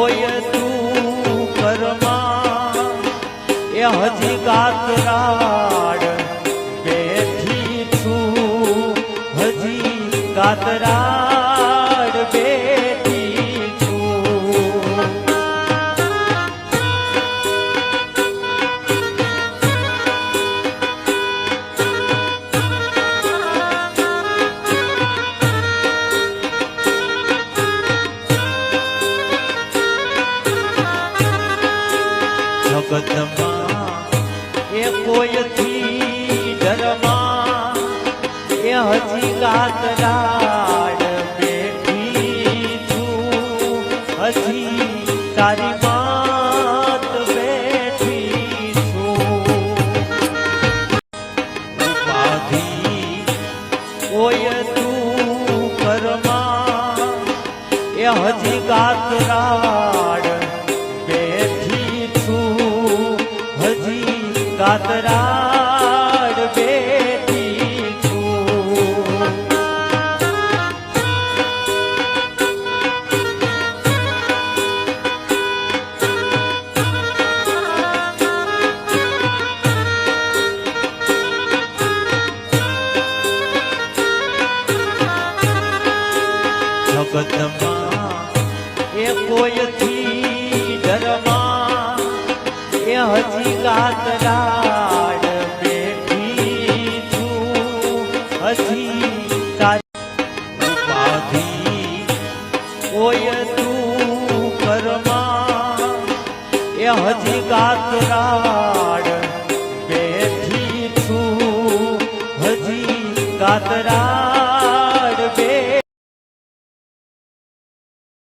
ઓય તું કરમાં એ હજી કાતરાડ બેઠી છું. હજી કાતરાડ જગતમાં એ કોઈથી ડરમાં, એ હજી કાતરાડ બેઠી છું. હજી તારી માત બેઠી છું. ઉપાધી કોઈ તું કરમાં એ હજી કાતરાડ હજી બેટી છું. જગતમાં એ કોઈથી હજી કાતરાડ બેઠી છું. હજી ઉપાધી કોઈ તું કરમા એ હજી કાતરાડ બેઠી છું. હજી કાતરા